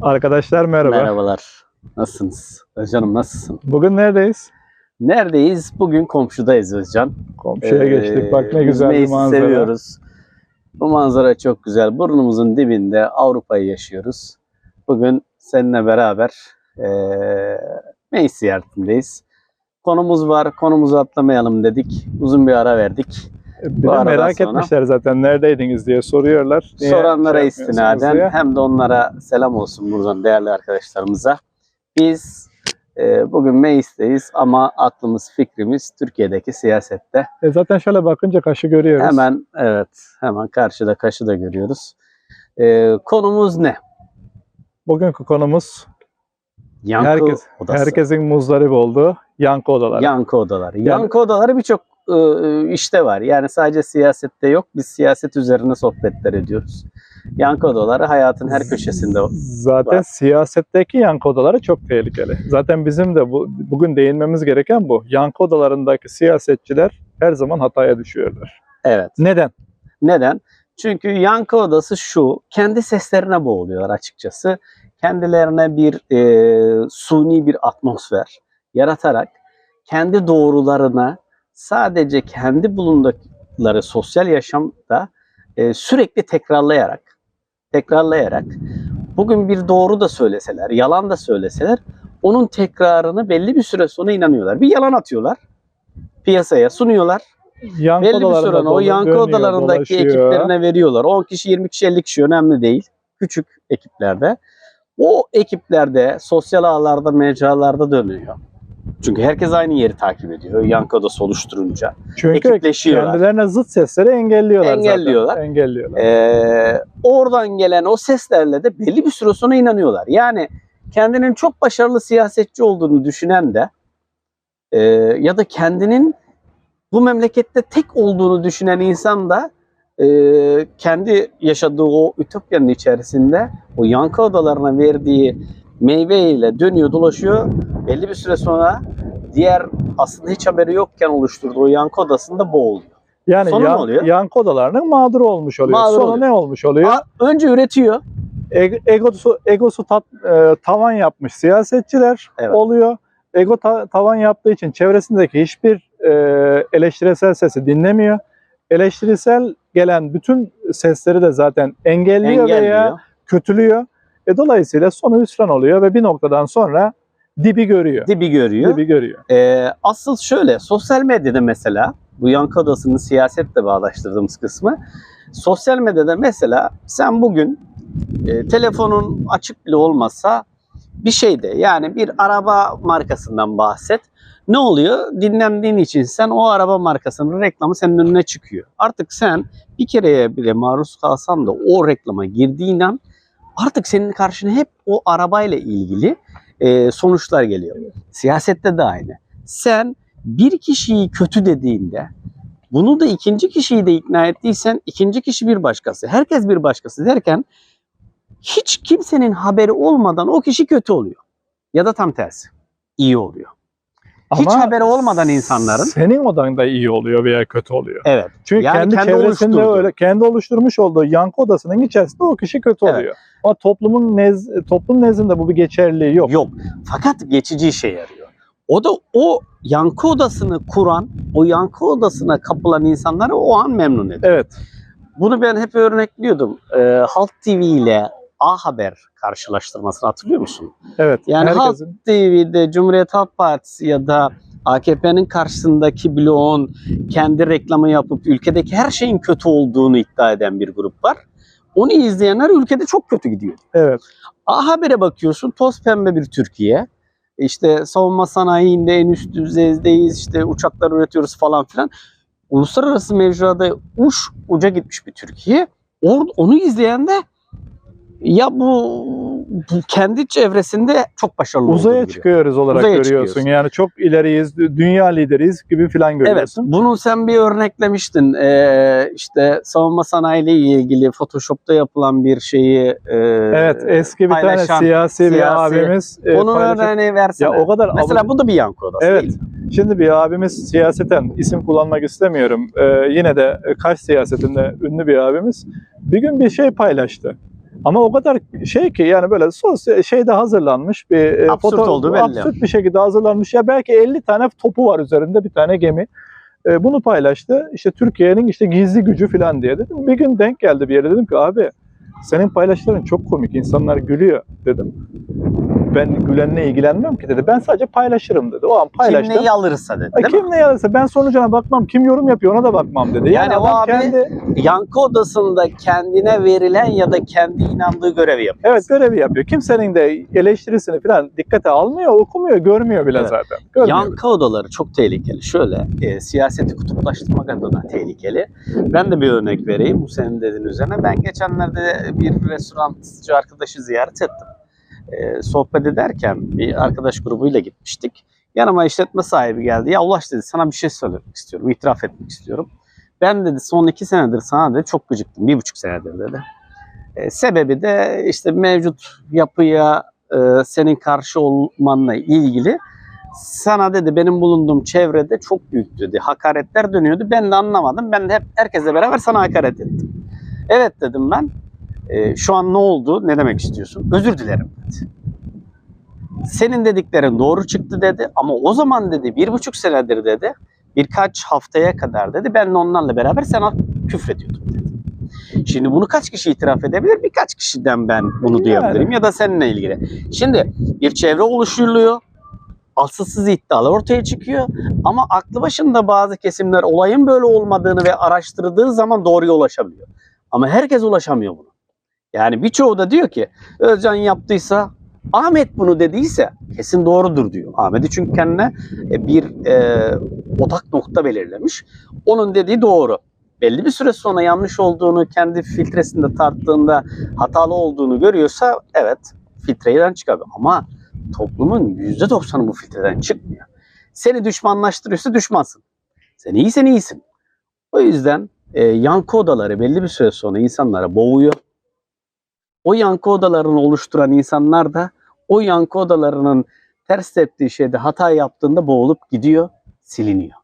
Arkadaşlar merhaba. Merhabalar. Nasılsınız? Özcan'ım nasılsın? Bugün neredeyiz? Neredeyiz? Bugün komşudayız Özcan. Komşuya Ee, geçtik. Bak ne güzel bir manzara. seviyoruz. Bu manzara çok güzel. Burnumuzun dibinde Avrupa'yı yaşıyoruz. Bugün seninle beraber eee Mayıs ziyaretindeyiz. Konumuz var. Konumuzu atlamayalım dedik. Uzun bir ara verdik. Bir de merak sonra- etmişler zaten neredeydiniz diye soruyorlar. Niye Soranlara şey istinaden diye. hem de onlara selam olsun buradan değerli arkadaşlarımıza. Biz e, bugün Mayıs'teyiz ama aklımız fikrimiz Türkiye'deki siyasette. E zaten şöyle bakınca kaşı görüyoruz. Hemen evet hemen karşıda kaşı da görüyoruz. E, konumuz ne? Bugünkü konumuz Yankı herkes, odası. herkesin muzdarip olduğu yankı odaları. Yankı odaları. Yankı odaları birçok e, işte var. Yani sadece siyasette yok. Biz siyaset üzerine sohbetler ediyoruz. Yankı odaları hayatın her köşesinde Zaten var. siyasetteki yankı odaları çok tehlikeli. Zaten bizim de bu, bugün değinmemiz gereken bu. Yankı odalarındaki siyasetçiler her zaman hataya düşüyorlar. Evet. Neden? Neden? Çünkü yankı odası şu, kendi seslerine boğuluyorlar açıkçası. Kendilerine bir e, suni bir atmosfer yaratarak kendi doğrularına sadece kendi bulundukları sosyal yaşamda e, sürekli tekrarlayarak tekrarlayarak bugün bir doğru da söyleseler, yalan da söyleseler onun tekrarını belli bir süre sonra inanıyorlar. Bir yalan atıyorlar, piyasaya sunuyorlar Yankı belli bir süre o yankı dönüyor, odalarındaki dolaşıyor. ekiplerine veriyorlar. 10 kişi, 20 kişi, 50 kişi önemli değil. Küçük ekiplerde. O ekiplerde sosyal ağlarda, mecralarda dönüyor. Çünkü herkes aynı yeri takip ediyor. Yankı odası oluşturunca. Çünkü ekipleşiyorlar. kendilerine zıt sesleri engelliyorlar Engelliyorlar. zaten. Engelliyorlar. Ee, oradan gelen o seslerle de belli bir süre sonra inanıyorlar. Yani kendinin çok başarılı siyasetçi olduğunu düşünen de e, ya da kendinin bu memlekette tek olduğunu düşünen insan da e, kendi yaşadığı o ütopyanın içerisinde o yankı odalarına verdiği meyveyle dönüyor dolaşıyor. Belli bir süre sonra diğer aslında hiç haberi yokken oluşturduğu yankı odasında boğuluyor. Yani Sonu ne yan- oluyor? yankı odalarının mağduru olmuş oluyor. Mağdur Sonra oluyor. ne olmuş oluyor? A- Önce üretiyor. E- egosu egosu tat- e, tavan yapmış siyasetçiler Evet. oluyor. Ego ta- tavan yaptığı için çevresindeki hiçbir e, eleştirisel sesi dinlemiyor. Eleştirisel gelen bütün sesleri de zaten engelliyor, veya engelliyor. kötülüyor. E, dolayısıyla sonu hüsran oluyor ve bir noktadan sonra dibi görüyor. Dibi görüyor. Dibi görüyor. Ee, asıl şöyle sosyal medyada mesela bu yankı odasının siyasetle bağdaştırdığımız kısmı sosyal medyada mesela sen bugün e, telefonun açık bile olmasa bir şeyde yani bir araba markasından bahset. Ne oluyor? Dinlendiğin için sen o araba markasının reklamı senin önüne çıkıyor. Artık sen bir kereye bile maruz kalsan da o reklama girdiğin an artık senin karşına hep o arabayla ilgili e, sonuçlar geliyor. Siyasette de aynı. Sen bir kişiyi kötü dediğinde bunu da ikinci kişiyi de ikna ettiysen ikinci kişi bir başkası. Herkes bir başkası derken hiç kimsenin haberi olmadan o kişi kötü oluyor. Ya da tam tersi. iyi oluyor. Hiç Ama haberi olmadan insanların- senin odan da iyi oluyor veya kötü oluyor. Evet. Çünkü Yani kendi, kendi çevresinde öyle kendi oluşturmuş olduğu yankı odasının içerisinde o kişi kötü Evet. oluyor. Ama toplumun nez, toplum nezdinde bu bir geçerliliği yok. Yok. Fakat geçici işe yarıyor. O da o yankı odasını kuran, o yankı odasına kapılan insanları o an memnun ediyor. Evet. Bunu ben hep örnekliyordum. Ee, Halk TV ile A Haber karşılaştırmasını hatırlıyor musun? Evet. Yani Halk herkesin TV'de Cumhuriyet Halk Partisi ya da AKP'nin karşısındaki bloğun kendi reklamı yapıp ülkedeki her şeyin kötü olduğunu iddia eden bir grup var. Onu izleyenler ülkede çok kötü gidiyor. evet. A Haber'e bakıyorsun toz pembe bir Türkiye. İşte savunma sanayinde en üst düzeydeyiz, işte uçaklar üretiyoruz falan filan. Uluslararası mecrada uç uca gitmiş bir Türkiye. Or, onu izleyen de ya bu, kendi çevresinde çok başarılı Uzaya çıkıyoruz olarak Uzaya görüyorsun. çıkıyorsun. Yani çok ileriyiz, dünya lideriyiz gibi filan Evet, görüyorsun. bunu sen bir örneklemiştin. Ee, işte savunma sanayiyle ilgili Photoshop'ta yapılan bir şeyi e, Evet, eski bir tane paylaşan siyasi, bir siyasi- abimiz e, Onun örneğini versene. Ya o kadar Mesela bu da bir yankı odası Evet. değil. Şimdi bir abimiz siyaseten isim kullanmak istemiyorum. Ee, yine de Kaş siyasetinde ünlü bir abimiz bir gün bir şey paylaştı. Ama o kadar şey ki yani böyle sosyal şeyde hazırlanmış bir e, Absürt olduğu belli. absürt bir şekilde hazırlanmış. Ya belki 50 tane topu var üzerinde bir tane gemi. E, bunu paylaştı. İşte Türkiye'nin işte gizli gücü falan diye dedim. Bir gün denk geldi bir yere dedim ki abi senin paylaşların çok komik. insanlar gülüyor dedim. Ben gülenle ilgilenmem ki dedi. Ben sadece paylaşırım dedi. O an Kim paylaştım. neyi alırsa dedi. Ha, değil mi? kim ne yazarsa ben sonucuna bakmam. Kim yorum yapıyor ona da bakmam dedi. Yani, Yani o adam abi- kendi Yankı odasında kendine verilen ya da kendi inandığı görevi yapıyor. evet görevi yapıyor. Kimsenin de eleştirisini falan dikkate almıyor, okumuyor, görmüyor bile Evet. zaten. Görmüyor. Yankı odaları çok tehlikeli. Şöyle, e, siyaseti kutuplaştırmak adına tehlikeli. Ben de bir örnek vereyim bu senin dediğin üzerine. Ben geçenlerde bir restorancı arkadaşı ziyaret ettim. E, sohbet ederken bir arkadaş grubuyla gitmiştik. Yanıma işletme sahibi geldi. Ya Ulaş dedi sana bir şey söylemek istiyorum, itiraf etmek istiyorum. Ben dedi son iki senedir sana dedi çok gıcıktım. Bir buçuk senedir dedi. E, sebebi de işte mevcut yapıya e, senin karşı olmanla ilgili sana dedi benim bulunduğum çevrede çok büyük dedi. Hakaretler dönüyordu. Ben de anlamadım. Ben de hep herkesle beraber sana hakaret ettim. Evet dedim ben. "E, şu an ne oldu? Ne demek istiyorsun? Özür dilerim dedi. Senin dediklerin doğru çıktı dedi. Ama o zaman dedi bir buçuk senedir dedi. Birkaç haftaya kadar dedi. Ben de onlarla beraber sana küfrediyordum dedi. Şimdi bunu kaç kişi itiraf edebilir? Birkaç kişiden ben bunu Yani. duyabilirim ya da seninle ilgili. Şimdi bir çevre oluşturuluyor. Asılsız iddialar ortaya çıkıyor. Ama aklı başında bazı kesimler olayın böyle olmadığını ve araştırdığı zaman doğruya ulaşabiliyor. Ama herkes ulaşamıyor buna. Yani birçoğu da diyor ki Özcan yaptıysa Ahmet bunu dediyse kesin doğrudur diyor. Ahmet'i çünkü kendine e, bir e, odak nokta belirlemiş. Onun dediği doğru. Belli bir süre sonra yanlış olduğunu kendi filtresinde tarttığında hatalı olduğunu görüyorsa evet filtreden çıkabilir. Ama toplumun %90'ı bu filtreden çıkmıyor. Seni düşmanlaştırıyorsa düşmansın. Sen iyisen iyisin. O yüzden e, yankı odaları belli bir süre sonra insanlara boğuyor. O yankı odalarını oluşturan insanlar da o yankı odalarının ters ettiği şeyde hata yaptığında boğulup gidiyor, siliniyor.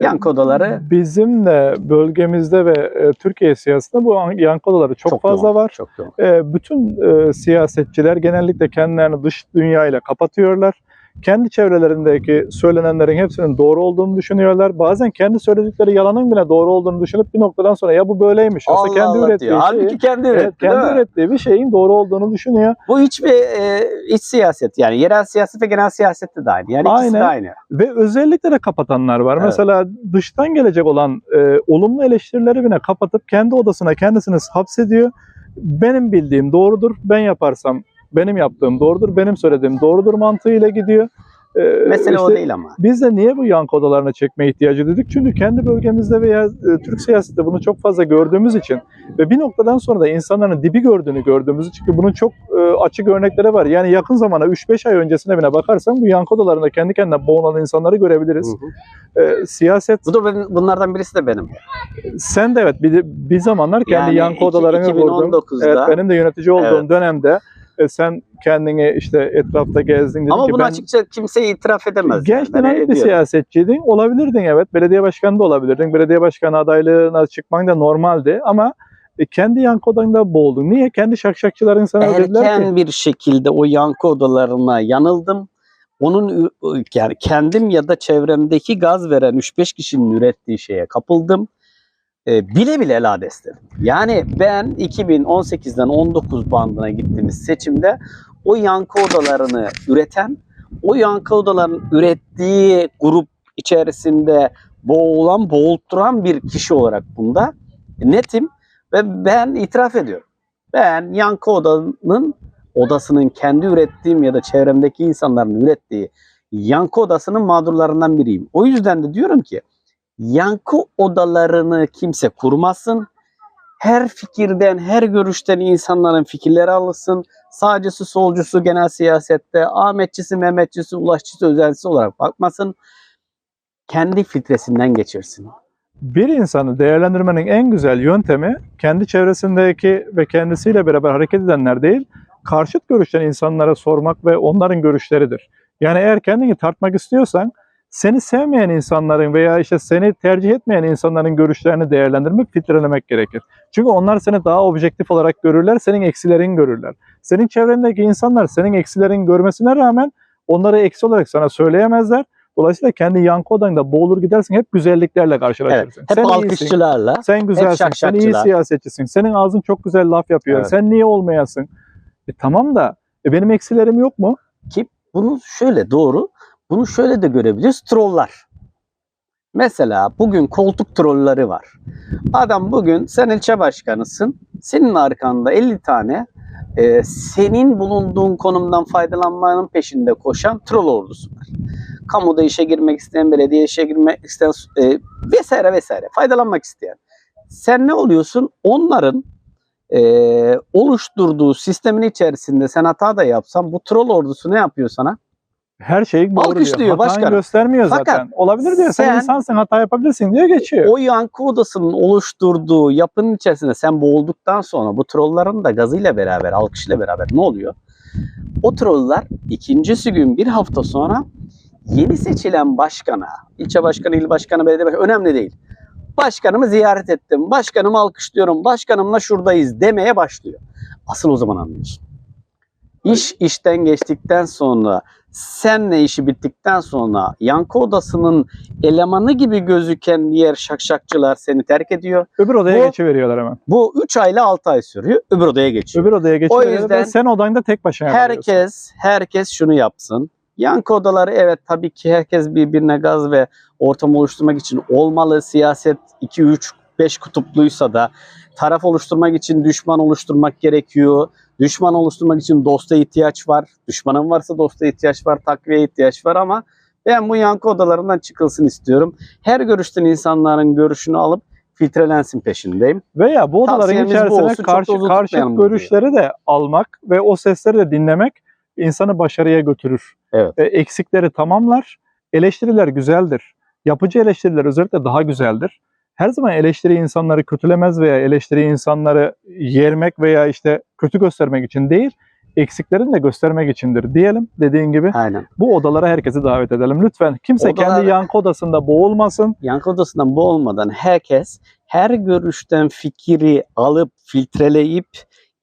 Yankı odaları Bizim de bölgemizde ve e, Türkiye siyasetinde bu yankı odaları çok, fazla yoğun, var. Çok yoğun. E, bütün e, siyasetçiler genellikle kendilerini dış dünyayla kapatıyorlar. Kendi çevrelerindeki söylenenlerin hepsinin doğru olduğunu düşünüyorlar. Bazen kendi söyledikleri yalanın bile doğru olduğunu düşünüp bir noktadan sonra ya bu böyleymiş. Aslında Allah kendi Allah ürettiği diyor. şeyi, Halbuki kendi evet, üretti kendi değil mi? ürettiği bir şeyin doğru olduğunu düşünüyor. Bu hiçbir e, iç siyaset yani yerel siyaset ve genel siyasette de aynı. Yani ikisi de Aynen. aynı. Ve özellikle de kapatanlar var. Evet. Mesela dıştan gelecek olan e, olumlu eleştirileri bile kapatıp kendi odasına kendisini hapsediyor. Benim bildiğim doğrudur. Ben yaparsam benim yaptığım doğrudur. Benim söylediğim doğrudur mantığıyla gidiyor. E, Mesele o işte değil ama. Biz de niye bu yankı odalarına çekme ihtiyacı dedik? Çünkü kendi bölgemizde veya e, Türk siyasetinde bunu çok fazla gördüğümüz için ve bir noktadan sonra da insanların dibi gördüğünü gördüğümüz için ki bunun çok e, açık örnekleri var. Yani yakın zamana 3-5 ay öncesine bile bakarsan bu yankı odalarında kendi kendine boğulan insanları görebiliriz. Hı hı. E, siyaset Bu da ben, bunlardan birisi de benim. sen de evet bir, bir zamanlar kendi Yani yankı iki- odalarını kurdun. 2019'da Evet benim de yönetici olduğum Evet. dönemde e, sen kendini işte etrafta gezdin dedin Ama ki bunu ben açıkça kimse itiraf edemez. Genç yani. Dinamik bir siyasetçiydin. Olabilirdin evet. Belediye başkanı da olabilirdin. Belediye başkanı adaylığına çıkman da normaldi ama e, kendi yankı odanda boğuldun. Niye? Kendi şakşakçıların sana dediler ki Erken bir şekilde o yankı odalarına yanıldım. Onun yani kendim ya da çevremdeki gaz veren 3-5 kişinin ürettiği şeye kapıldım. Ee, bile bile lades dedim. Yani ben 2018'den 19 bandına gittiğimiz seçimde o yankı odalarını üreten, o yankı odalarının ürettiği grup içerisinde boğulan, boğulturan bir kişi olarak bunda netim ve ben itiraf ediyorum. Ben yankı odanın odasının kendi ürettiğim ya da çevremdeki insanların ürettiği yankı odasının mağdurlarından biriyim. O yüzden de diyorum ki yankı odalarını kimse kurmasın. Her fikirden, her görüşten insanların fikirleri alınsın. Sağcısı, solcusu, genel siyasette, Ahmetçisi, Mehmetçisi, Ulaşçısı, özelcisi olarak bakmasın. Kendi filtresinden geçirsin. bir insanı değerlendirmenin en güzel yöntemi kendi çevresindeki ve kendisiyle beraber hareket edenler değil, karşıt görüşten insanlara sormak ve onların görüşleridir. Yani eğer kendini tartmak istiyorsan seni sevmeyen insanların veya işte seni tercih etmeyen insanların görüşlerini değerlendirmek, filtrelemek gerekir. Çünkü onlar seni daha objektif olarak görürler, senin eksilerini görürler. Senin çevrendeki insanlar senin eksilerini görmesine rağmen onları eksi olarak sana söyleyemezler. Dolayısıyla kendi yankı odanda boğulur gidersin, hep güzelliklerle karşılaşırsın. Hep Sen iyisin, alkışçılarla. sen güzelsin, sen iyi siyasetçisin, senin ağzın çok güzel laf yapıyor, Evet. sen niye olmayasın? E tamam da e benim eksilerim yok mu? Bunu şöyle doğru. Bunu şöyle de görebiliriz. Trolllar. Mesela bugün koltuk trolleri var. Adam bugün sen ilçe başkanısın. Senin arkanda 50 tane e, senin bulunduğun konumdan faydalanmanın peşinde koşan troll ordusu var. Kamuda işe girmek isteyen, belediye işe girmek isteyen e, vesaire vesaire faydalanmak isteyen. Sen ne oluyorsun? Onların e, oluşturduğu sistemin içerisinde sen hata da yapsan bu troll ordusu ne yapıyor sana? Her şeyi doğru Alkışlıyor başkanım. göstermiyor Fakat zaten. Olabilir diyor. Sen, sen- insansın hata yapabilirsin diye geçiyor. O yankı odasının oluşturduğu yapının içerisinde sen boğulduktan sonra bu trolların da gazıyla beraber, alkışıyla beraber ne oluyor? O troller ikincisi gün bir hafta sonra yeni seçilen başkana, ilçe başkanı, il başkanı, belediye başkanı önemli değil. Başkanımı ziyaret ettim, başkanımı alkışlıyorum, başkanımla şuradayız demeye başlıyor. Asıl o zaman anlıyorsun. İş işten geçtikten sonra, senle işi bittikten sonra yankı odasının elemanı gibi gözüken diğer şakşakçılar seni terk ediyor. Öbür odaya Bu- geçiveriyorlar hemen. Bu 3 ay ile 6 ay sürüyor. Öbür odaya geçiyor. Öbür odaya geçiveriyorlar yüzden ve sen odanda tek başına kalıyorsun. herkes herkes şunu yapsın. Yankı odaları evet tabii ki herkes birbirine gaz ve ortam oluşturmak için olmalı. Siyaset 2 3 5 kutupluysa da taraf oluşturmak için düşman oluşturmak gerekiyor. Düşman oluşturmak için dosta ihtiyaç var. Düşmanın varsa dosta ihtiyaç var, takviye ihtiyaç var ama ben bu yankı odalarından çıkılsın istiyorum. Her görüşten insanların görüşünü alıp filtrelensin peşindeyim. Veya bu odaların Tavsiyemiz bu içerisine olsun, karşı, karşı görüşleri de almak ve o sesleri de dinlemek insanı başarıya götürür. Evet. E, eksikleri tamamlar. Eleştiriler güzeldir. Yapıcı eleştiriler özellikle daha güzeldir. Her zaman eleştiri insanları kötülemez veya eleştiri insanları yermek veya işte kötü göstermek için değil, eksiklerini de göstermek içindir diyelim. Dediğin gibi Aynen. bu odalara herkesi davet edelim. Lütfen kimse Odalar- kendi yankı odasında boğulmasın. yankı odasından bu olmadan herkes her görüşten fikri alıp filtreleyip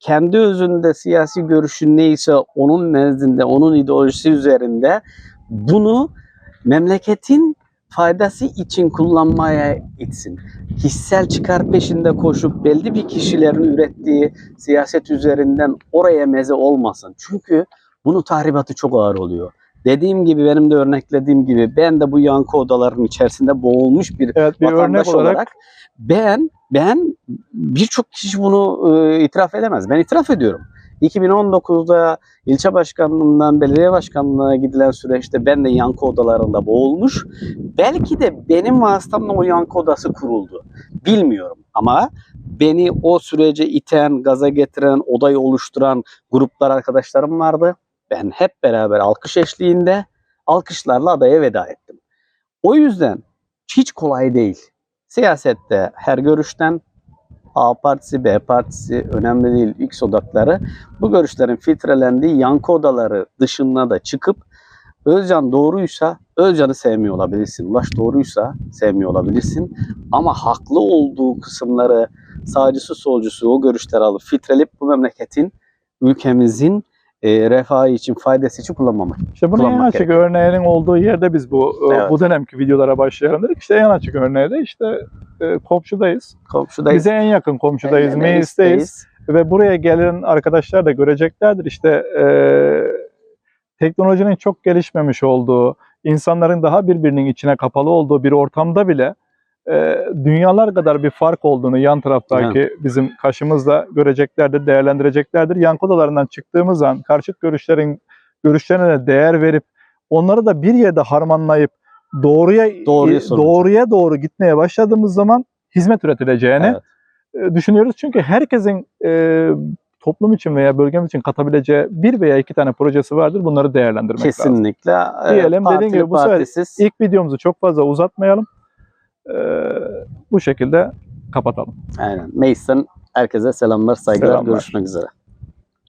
kendi özünde siyasi görüşü neyse onun nezdinde, onun ideolojisi üzerinde bunu memleketin faydası için kullanmaya itsin. Hissel çıkar peşinde koşup belli bir kişilerin ürettiği siyaset üzerinden oraya meze olmasın. Çünkü bunun tahribatı çok ağır oluyor. Dediğim gibi benim de örneklediğim gibi ben de bu yankı odalarının içerisinde boğulmuş bir Evet bir vatandaş olarak, olarak ben ben birçok kişi bunu e, itiraf edemez. Ben itiraf ediyorum. 2019'da ilçe başkanlığından belediye başkanlığına gidilen süreçte ben de yankı odalarında boğulmuş. Belki de benim vasıtamla o yankı odası kuruldu. Bilmiyorum ama beni o sürece iten, gaza getiren, odayı oluşturan gruplar arkadaşlarım vardı. Ben hep beraber alkış eşliğinde alkışlarla adaya veda ettim. O yüzden hiç kolay değil. Siyasette her görüşten A partisi, B partisi önemli değil X odakları bu görüşlerin filtrelendiği yankı odaları dışına da çıkıp Özcan doğruysa Özcan'ı sevmiyor olabilirsin. Ulaş doğruysa sevmiyor olabilirsin. Ama haklı olduğu kısımları sağcısı solcusu o görüşleri alıp filtreleyip bu memleketin ülkemizin e, refahı için faydası için kullanmamak. işte bunun en açık gerekiyor. örneğinin olduğu yerde biz bu e, Evet. bu dönemki videolara başlayalım dedik. İşte en açık örneği de işte e, komşudayız. Komşudayız. Bize en yakın komşudayız, Aynen, meclisteyiz. meclisteyiz. Ve buraya gelen arkadaşlar da göreceklerdir işte e, teknolojinin çok gelişmemiş olduğu, insanların daha birbirinin içine kapalı olduğu bir ortamda bile e, dünyalar kadar bir fark olduğunu yan taraftaki bizim karşımızda göreceklerdir, değerlendireceklerdir. Yankı odalarından çıktığımız an karşıt görüşlerin görüşlerine de değer verip onları da bir yerde harmanlayıp doğruya Doğruya e, doğruya doğru gitmeye başladığımız zaman hizmet üretileceğini Evet. e, düşünüyoruz. Çünkü herkesin e, toplum için veya bölgemiz için katabileceği bir veya iki tane projesi vardır. Bunları değerlendirmek lazım. Kesinlikle. e, Diyelim, partili, gibi bu sefer partisiz. İlk videomuzu çok fazla uzatmayalım. E, bu şekilde kapatalım. Aynen. Mason herkese selamlar, saygılar. Selamlar. Görüşmek üzere.